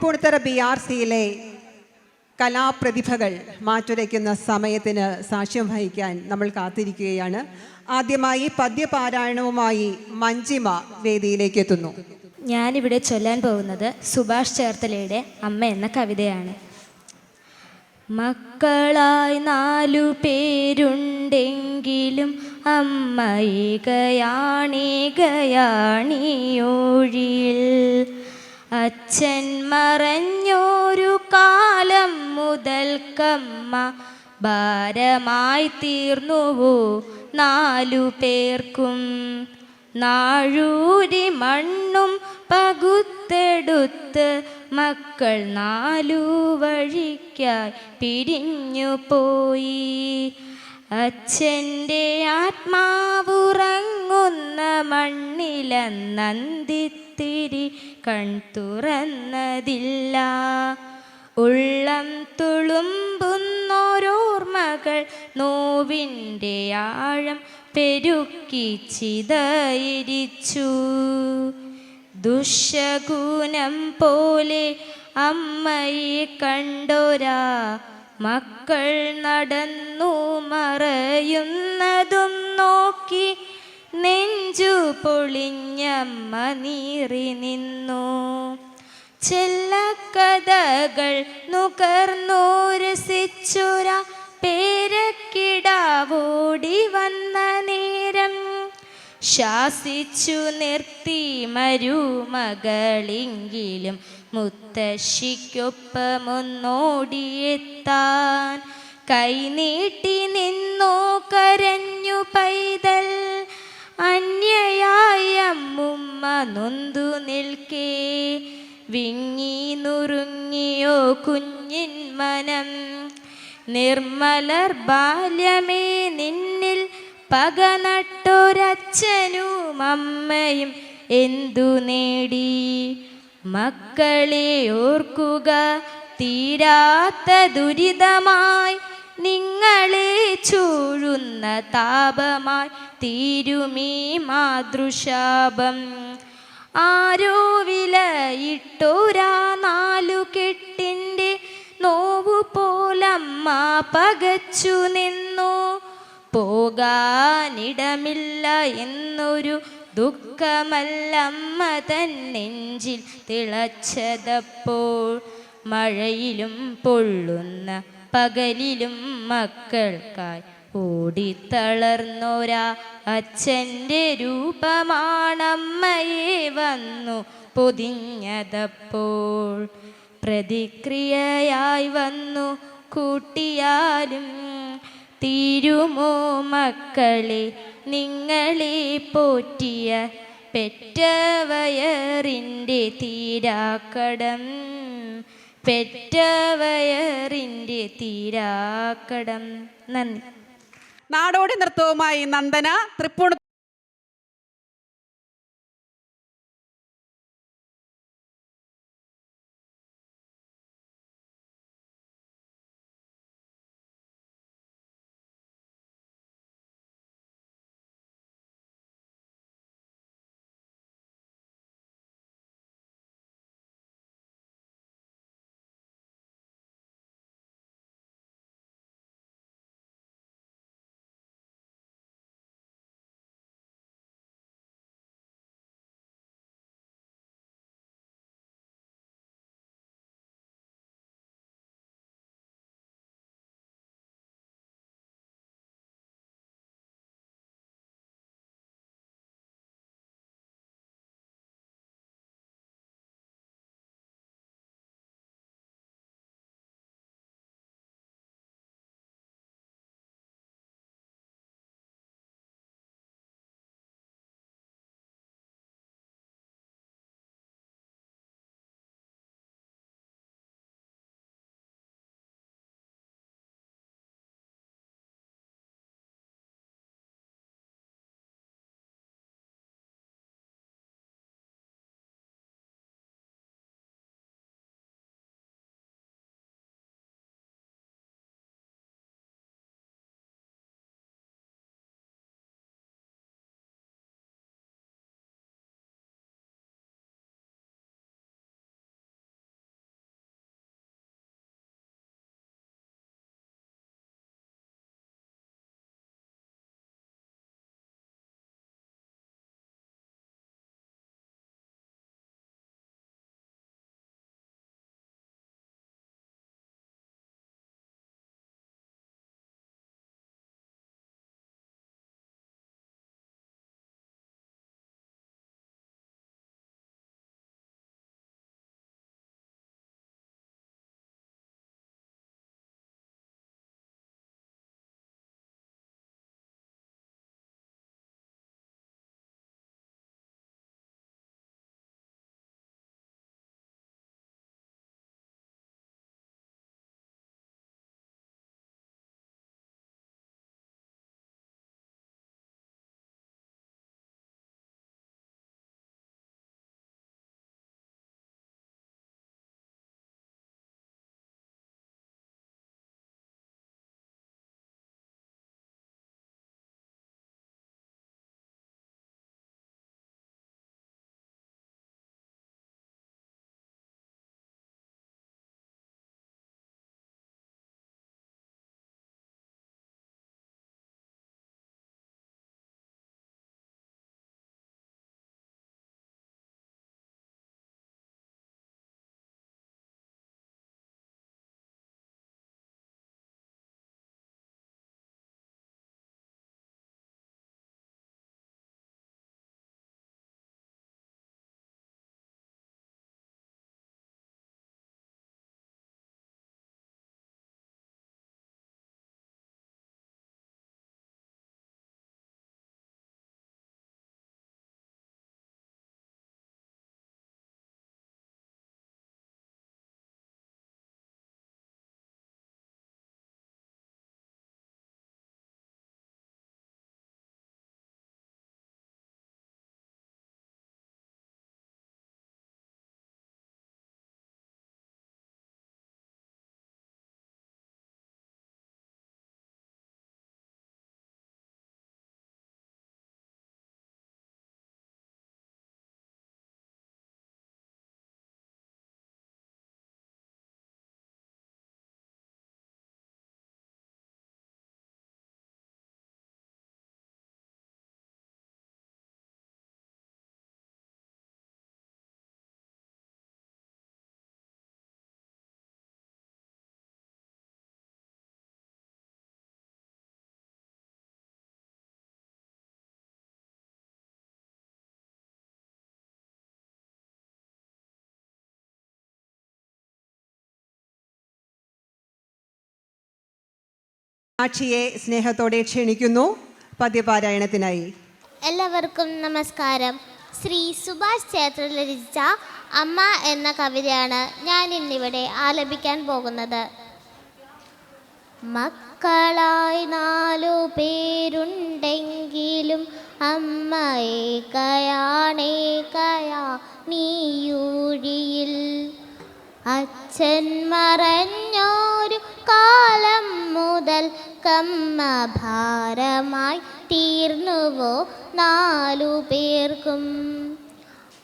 Tripunithura B R സിയിലെ കലാപ്രതിഭകൾ മാറ്റുരയ്ക്കുന്ന സമയത്തിന് സാക്ഷ്യം വഹിക്കാൻ നമ്മൾ കാത്തിരിക്കുകയാണ്. ആദ്യമായി പദ്യപാരായണവുമായി മഞ്ജിമ വേദിയിലേക്ക് എത്തുന്നു. ഞാനിവിടെ ചൊല്ലാൻ പോകുന്നത് സുഭാഷ് ചേർത്തലയുടെ അമ്മ എന്ന കവിതയാണ്. മക്കളായി നാലു പേരുണ്ടെങ്കിലും അമ്മയികയാണികയാണിയൊഴിയിൽ അച്ഛൻ മറഞ്ഞൊരു കാലം മുതൽക്കമ്മ ഭാരമായി തീർന്നുവോ നാലു പേർക്കും. നാഴൂരി മണ്ണും പകുത്തെടുത്ത് മക്കൾ നാലു വഴിക്കായി പിരിഞ്ഞു പോയി. അച്ഛന്റെ ആത്മാവുറങ്ങുന്ന മണ്ണിലെന്നന്തിത്തിരി കൺ തുറന്നതില്ല. ഉള്ളം തുളുമ്പുന്നോരോർമ്മകൾ നോവിന്റെ ആഴം പെരുക്കി ചിതയിരിച്ചു. ദുശകുനം പോലെ അമ്മയെ കണ്ടോരാ മക്കൾ നടന്നു മറയുന്നതും നോക്കി നെഞ്ചു പൊളിഞ്ഞമ്മ നീറി നിന്നു. ചെല്ലക്കഥകൾ നുകർന്നു രസിച്ചുര പേരക്കിടാവോടി വന്ന നേരം. ശാസിച്ചു നിർത്തി മരുമകളെങ്കിലും മുത്തശ്ശിക്കൊപ്പമൊന്നോടിയെത്താൻ. കൈനീട്ടി നിന്നോ കരഞ്ഞു പൈതൽ അന്യയായ അമ്മുമ്മ നൊന്തു നിൽക്കേ. വിങ്ങി നുറുങ്ങിയോ കുഞ്ഞിൻ മനം. നിർമ്മലർ ബാല്യമേ നിന്നിൽ പക നട്ടൊരച്ഛനും അമ്മയും എന്തു നേടി? മക്കളെ ഓർക്കുക തീരാത്ത ദുരിതമായി നിങ്ങളെ ചൂഴുന്ന താപമായി തീരുമീ മാതൃശാപം. ആരോ വിലയിട്ടോരാ നാലു കെട്ടിന്റെ നോവു പോലമ്മ പകച്ചു നിന്നു. പോകാനിടമില്ല എന്നൊരു ദുഃഖമല്ലമ്മ തൻ നെഞ്ചിൽ തിളച്ചതപ്പോൾ മഴയിലും പൊള്ളുന്ന പകലിലും മക്കൾക്കായി ഓടിത്തളർന്നൊരാ. അച്ഛന്റെ രൂപമാണമ്മയെ വന്നു പൊതിഞ്ഞതപ്പോൾ പ്രതിക്രിയയായി വന്നു കൂട്ടിയാലും തീരുമോ മക്കളെ നിങ്ങളെ പോറ്റിയ പെറ്റവയറിന്റെ തീരാക്കടം? പെറ്റവയറിന്റെ തീരാക്കടം നന്ദി നാടോടി നൃത്തവുമായി നന്ദന തൃപ്പൂണിത്തുറ സാക്ഷിയെ സ്നേഹത്തോടെ ക്ഷണിക്കുന്നു പദ്യപാരായണത്തിനായി. എല്ലാവർക്കും നമസ്കാരം. ശ്രീ സുഭാഷ് ചേത്രൽ രചിച്ച അമ്മ എന്ന കവിതയാണ് ഞാൻ ഇന്നിവിടെ ആലപിക്കാൻ പോകുന്നത്. മക്കളായി നാലു പേരുണ്ടെങ്കിലും അമ്മയേക്കയാണേക്കയാ നീയൂഴിയിൽ. അച്ഛൻ മറഞ്ഞോരു കാലം കമ്മ ഭാരമായി തീർന്നുവോ നാലു പേർക്കും.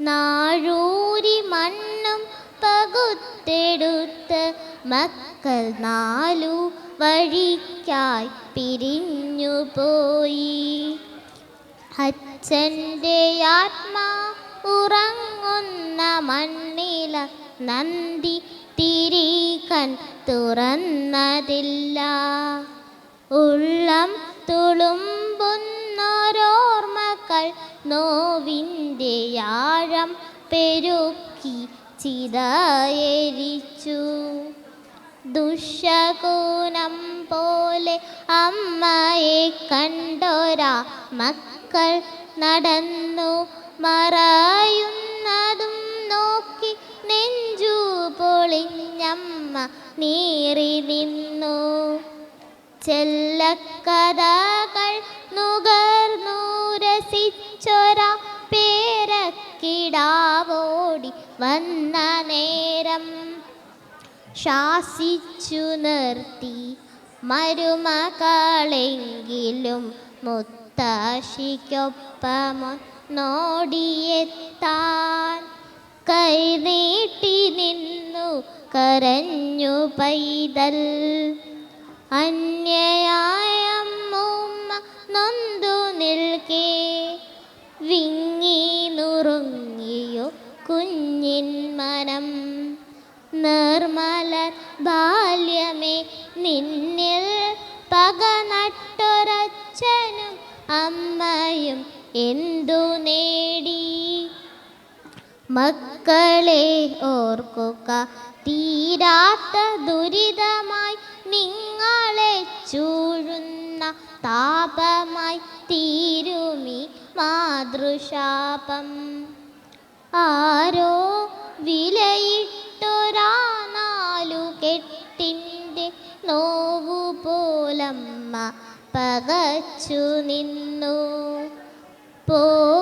നാഴൂരി മണ്ണും പകുത്തെടുത്ത് മക്കൾ നാലു വഴിക്കായി പിരിഞ്ഞു പോയി അച്ഛന്റെ ആത്മാ ഉറങ്ങുന്ന മണ്ണില നന്ദി തിരികൻ തുറന്നതില്ല. ഉള്ളം തുളുമ്പുന്നോരോർമ്മകൾ നോവിന്റെ ആഴം പെരുക്കി ചിതയരിച്ചു ദുഷകൂനം പോലെ അമ്മയെ കണ്ടോരാ മക്കൾ നടന്നു. മറയുന്നതും നോക്കി നെഞ്ചു പൊളിഞ്ഞമ്മ നീറി നിന്നു. ചെല്ലക്കഥകൾ നുകർന്നു രസിച്ചൊരാ പേരക്കിടാവോടി വന്ന നേരം. ശാസിച്ചു നിർത്തി മരുമകളെങ്കിലും മുത്തശ്ശിക്കൊപ്പമൊന്നോടിയെത്താൻ. കൈനീട്ടി നിന്നു കരഞ്ഞു പൈതൽ. അന്യയായ അമ്മൂമ്മ നൊന്തു നിൽക്കേ. വിങ്ങി നുറുങ്ങിയോ കുഞ്ഞിൻ മനം. നിർമ്മല ബാല്യമേ നിന്നിൽ പക നട്ടൊരച്ഛനും അമ്മയും എന്തു നേടി? മക്കളെ ഓർക്കുക തീരാത്ത ദുരിതമായി നിങ്ങളെ ചൂഴുന്ന താപമായി തീരുമി മാതൃശാപം. ആരോ വിലയിട്ടൊരാ നാലു കെട്ടിന്റെ നോവു പോലമ്മ പകച്ചു നിന്നു. പോകാനിടമില്ല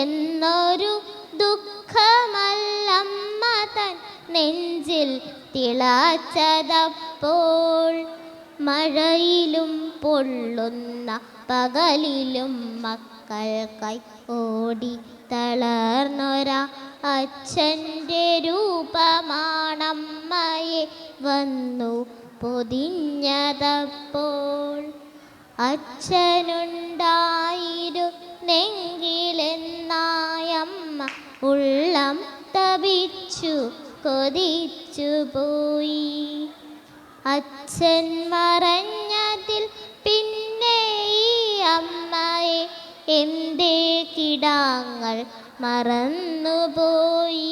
എന്നൊരു ദുഃഖമല്ലമ്മ തൻ നെഞ്ചിൽ തിളച്ചതപ്പോൾ മഴയിലും പൊള്ളുന്ന പകലിലും മക്കൾ ഓടി തളർന്നൊര അച്ഛന്റെ രൂപമാണമ്മയെ വന്നു പൊതിഞ്ഞതപ്പോൾ. അച്ഛനുണ്ടായിരുന്നെങ്കിലെന്നായമ്മ ഉള്ളം തപിച്ചു. കൊതിച്ചു പോയി. അച്ഛൻ മറഞ്ഞതിൽ പിന്നെ ഈ അമ്മയെ എന്തേ കിടാങ്ങൾ മറന്നുപോയി.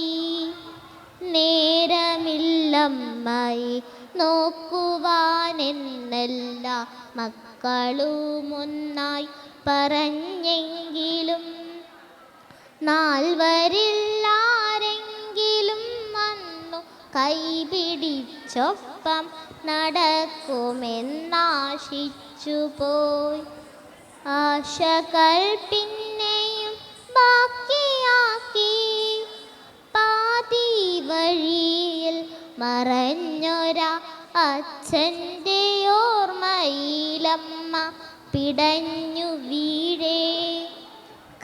നേരമില്ലമ്മയെ നോക്കുവാനെന്നല്ല മക്കളുമൊന്നായി പറഞ്ഞെങ്കിലും നാൽവരില്ലാരെങ്കിലും കൈപിടിച്ചൊപ്പം നടക്കുമെന്നാശിച്ചു പോയി ആശകൾ പിന്നെയും ബാക്കിയാക്കി. പാതി വഴിയിൽ മറഞ്ഞൊരാ അച്ഛന്റെ ഓർമ്മയിലമ്മ പിടഞ്ഞു വീഴേ.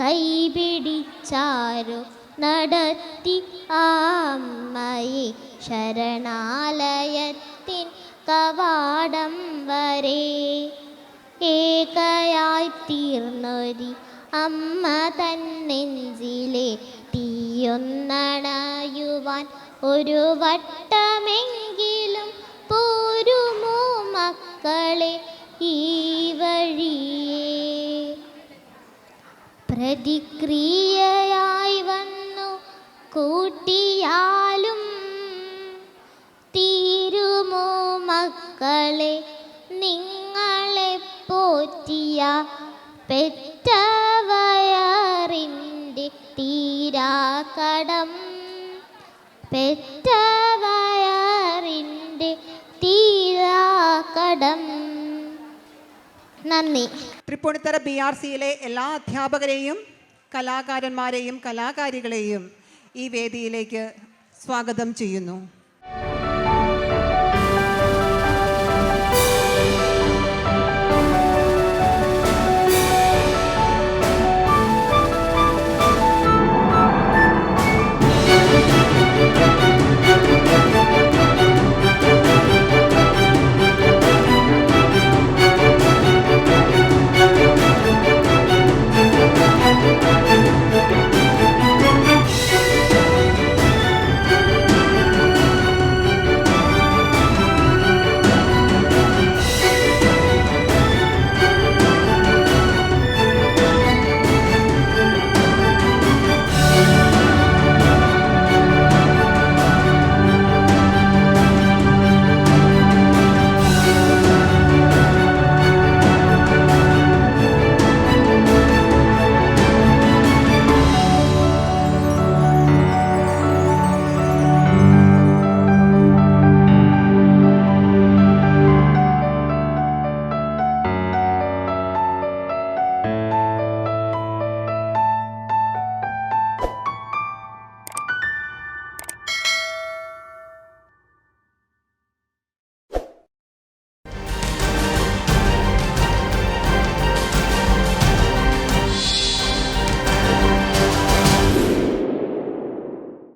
കൈപിടിച്ചാരോ നടത്തി ആ അമ്മയെ ശരണാലയത്തിൻ കവാടം വരെ ഏകയായി തീർന്നൊരി അമ്മ തൻ നെഞ്ചിലെ തീയൊന്നണയുവാൻ ഒരു വട്ടമെങ്കിലും പോരുമോ മക്കളെ ഈ വഴിയെ? പ്രതിക്രിയയായി വന്നു കൂട്ടിയാലും തീരുമോ മക്കളെ? നിങ്ങളെ പോറ്റിയ പെറ്റവയറിന്റെ തീരാകടം. പെറ്റവയറിന്റെ തീരാകടം. നന്ദി. തൃപ്പൂണിത്തറ ബി ആർ സിയിലെ എല്ലാ അധ്യാപകരെയും കലാകാരന്മാരെയും കലാകാരികളെയും ഈ വേദിയിലേക്ക് സ്വാഗതം ചെയ്യുന്നു.